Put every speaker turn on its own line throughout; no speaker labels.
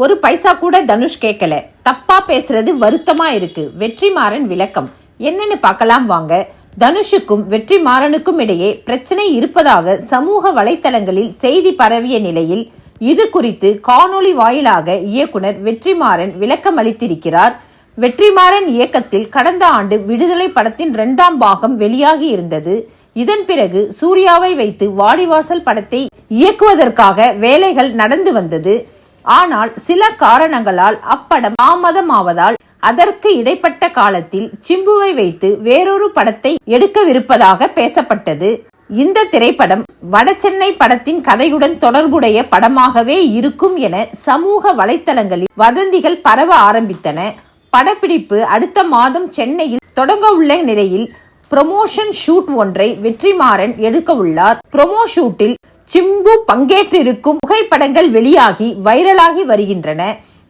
ஒரு பைசா கூட தனுஷ் கேட்கல. தப்பா பேசுறது வருத்தமா இருக்கு. வெற்றிமாறன் விளக்கம். என்னன்னு பார்க்கலாம் வாங்க. தனுஷுக்கும் வெற்றிமாறனுக்கும் இடையே பிரச்சனை இருப்பதாக சமூக வலைத்தளங்களில் செய்தி பரவிய நிலையில் இது குறித்து காணொளி வாயிலாக இயக்குனர் வெற்றிமாறன் விளக்கம் அளித்திருக்கிறார். வெற்றிமாறன் இயக்கத்தில் கடந்த ஆண்டு விடுதலை படத்தின் இரண்டாம் பாகம் வெளியாகி இருந்தது. இதன் பிறகு சூர்யாவை வைத்து வாடிவாசல் படத்தை இயக்குவதற்காக வேலைகள் நடந்து வந்தது. ஆனால் சில காரணங்களால் அப்படம் தாமதமாவதால் அதற்கு இடைப்பட்ட காலத்தில் சிம்புவை வைத்து வேறொரு படத்தை எடுக்கவிருப்பதாக பேசப்பட்டது. இந்த திரைப்படம் வடசென்னை படத்தின் கதையுடன் தொடர்புடைய படமாகவே இருக்கும் என சமூக வலைத்தளங்களில் வதந்திகள் பரவ ஆரம்பித்தன. படப்பிடிப்பு அடுத்த மாதம் சென்னையில் தொடங்க உள்ள நிலையில் ப்ரொமோஷன் ஷூட் ஒன்றை வெற்றிமாறன் எடுக்க உள்ளார். ப்ரொமோ ஷூட்டில் சிம்பு பங்கேற்றிருக்கும் புகைப்படங்கள் வெளியாகி வைரலாகி வருகின்றன.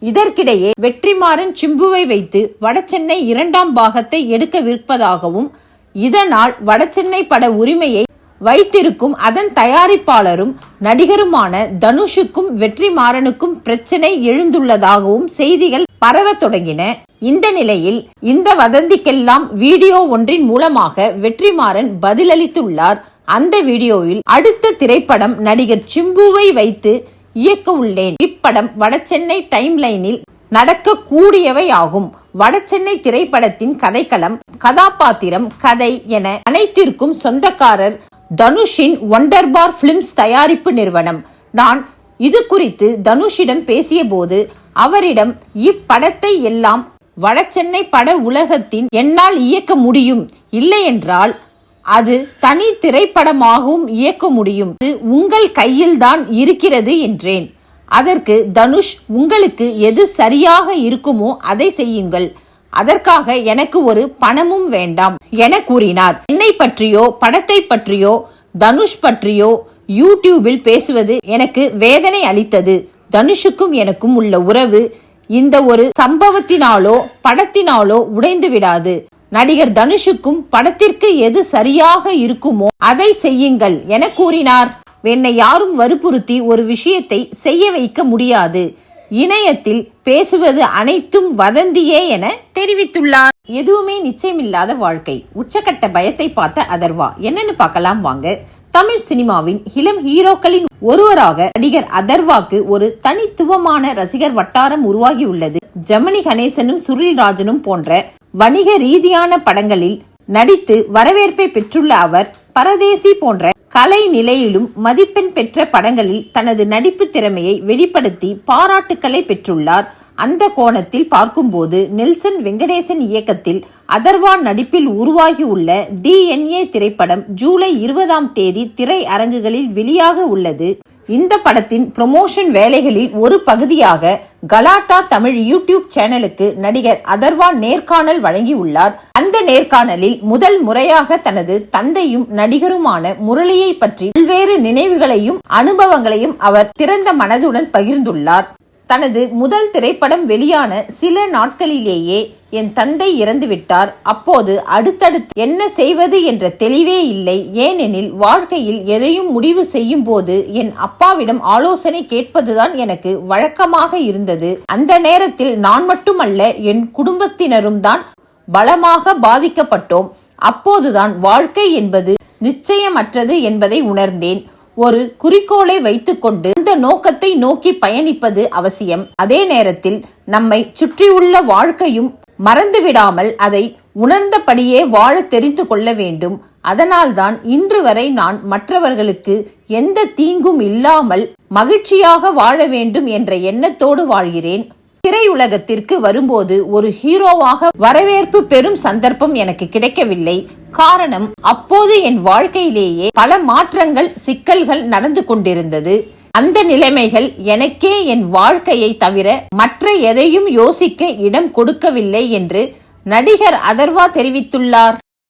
இதற்கிடையே வெற்றிமாறன் சிம்புவை வைத்து வடசென்னை இரண்டாம் பாகத்தை எடுக்கவிருப்பதாகவும் இதனால் வடசென்னை பட உரிமையை வைத்திருக்கும் அதன் தயாரிப்பாளரும் நடிகருமான தனுஷுக்கும் வெற்றிமாறனுக்கும் பிரச்சனை எழுந்துள்ளதாகவும் செய்திகள் பரவ தொடங்கின. இந்த நிலையில் இந்த வதந்திக்கெல்லாம் வீடியோ ஒன்றின் மூலமாக வெற்றிமாறன் பதிலளித்துள்ளார். அந்த வீடியோவில் அடுத்த திரைப்படம் நடிகர் சிம்புவை வைத்து இயக்க உள்ளேன். இப்படம் வடசென்னை டைம் லைனில் நடக்க கூடியவை ஆகும் வடசென்னை திரைப்படத்தின் கதைக்களம் கதாபாத்திரம் கதை என அனைத்திற்கும் சொந்தக்காரர் தனுஷின் ஒண்டர்பார் பிலிம்ஸ் தயாரிப்பு நிறுவனம். நான் இது குறித்து தனுஷிடம் பேசியபோது அவரிடம் இப்படத்தை எல்லாம் வடசென்னை பட உலகத்தின் என்னால் இயக்க முடியும் இல்லையென்றால் அது தனி திரைப்படமாகவும் இயக்க முடியும். இது உங்கள் கையில்தான் இருக்கிறது என்றேன். அதற்கு தனுஷ் உங்களுக்கு எது சரியாக இருக்குமோ அதை செய்யுங்கள். அதற்காக எனக்கு ஒரு பணமும் வேண்டாம் என கூறினார். என்னை பற்றியோ படத்தை பற்றியோ தனுஷ் பற்றியோ யூடியூபில் பேசுவது எனக்கு வேதனை அளித்தது. தனுஷுக்கும் எனக்கும் உள்ள உறவு இந்த ஒரு சம்பவத்தினாலோ படத்தினாலோ உடைந்து விடாது. நடிகர் தனுஷுக்கும் படத்திற்கு எது சரியாக இருக்குமோ அதை செய்யுங்கள் என கூறினார். என்னை யாரும் வற்புறுத்தி ஒரு விஷயத்தை செய்ய வைக்க முடியாது. இணையத்தில் பேசுவது அனைத்தும் வதந்தியே என தெரிவித்துள்ளார். எதுவுமே நிச்சயமில்லாத வாழ்க்கை. உச்சக்கட்ட பயத்தை பார்த்த அதர்வா என்னன்னு பார்க்கலாம் வாங்க. தமிழ் சினிமாவின் இளம் ஹீரோக்களின் ஒருவராக நடிகர் அதர்வாக்கு ஒரு தனித்துவமான ரசிகர் வட்டாரம் உருவாகியுள்ளது. ஜெமினி கணேசனும் சுரில் ராஜனும் போன்ற வணிக ரீதியான படங்களில் நடித்து வரவேற்பை பெற்றுள்ள அவர் பரதேசி போன்ற கலை நிலையிலும் மதிப்பெண் பெற்ற படங்களில் தனது நடிப்பு திறமையை வெளிப்படுத்தி பாராட்டுக்களை பெற்றுள்ளார். அந்த கோணத்தில் பார்க்கும்போது நெல்சன் வெங்கடேசன் இயக்கத்தில் அதர்வா நடிப்பில் உருவாகியுள்ள டிஎன்ஏ திரைப்படம் ஜூலை இருபதாம் தேதி திரை அரங்குகளில் வெளியாக உள்ளது. இந்த படத்தின் ப்ரொமோஷன் வேலைகளில் ஒரு பகுதியாக கலாட்டா தமிழ் யூடியூப் சேனலுக்கு நடிகர் அதர்வா நேர்காணல் வழங்கியுள்ளார். அந்த நேர்காணலில் முதல் முறையாக தனது தந்தையும் நடிகருமான முரளியை பற்றி பல்வேறு நினைவுகளையும் அனுபவங்களையும் அவர் திறந்த மனதுடன் பகிர்ந்துள்ளார். தனது முதல் திரைப்படம் வெளியான சில நாட்களிலேயே என் தந்தை இறந்துவிட்டார். அப்போது அடுத்தடுத்து என்ன செய்வது என்ற தெளிவே இல்லை. ஏனெனில் வாழ்க்கையில் எதையும் முடிவு செய்யும் போது என் அப்பாவிடம் ஆலோசனை கேட்பதுதான் எனக்கு வழக்கமாக இருந்தது. அந்த நேரத்தில் நான் மட்டுமல்ல என் குடும்பத்தினரும் தான் பலமாக பாதிக்கப்பட்டோம். அப்போதுதான் வாழ்க்கை என்பது நிச்சயமற்றது என்பதை உணர்ந்தேன். ஒரு குறிக்கோளை வைத்துக்கொண்டு அந்த நோக்கத்தை நோக்கி பயணிப்பது அவசியம். அதே நேரத்தில் நம்மை சுற்றியுள்ள வாழ்க்கையும் மறந்துவிடாமல் அதை உணர்ந்தபடியே வாழ தெரிந்து கொள்ள வேண்டும். அதனால்தான் இன்று வரை நான் மற்றவர்களுக்கு எந்த தீங்கும் இல்லாமல் மகிழ்ச்சியாக வாழ வேண்டும் என்ற எண்ணத்தோடு வாழ்கிறேன். திரையுலகத்திற்கு வரும்போது ஒரு ஹீரோவாக வரவேற்பு பெறும் சந்தர்ப்பம் எனக்கு கிடைக்கவில்லை. காரணம் அப்போது என் வாழ்க்கையிலேயே பல மாற்றங்கள் சிக்கல்கள் நடந்து கொண்டிருந்தது. அந்த நிலைமைகள் எனக்கே என் வாழ்க்கையை தவிர மற்ற எதையும் யோசிக்க இடம் கொடுக்கவில்லை என்று நடிகர் அதர்வா தெரிவித்துள்ளார்.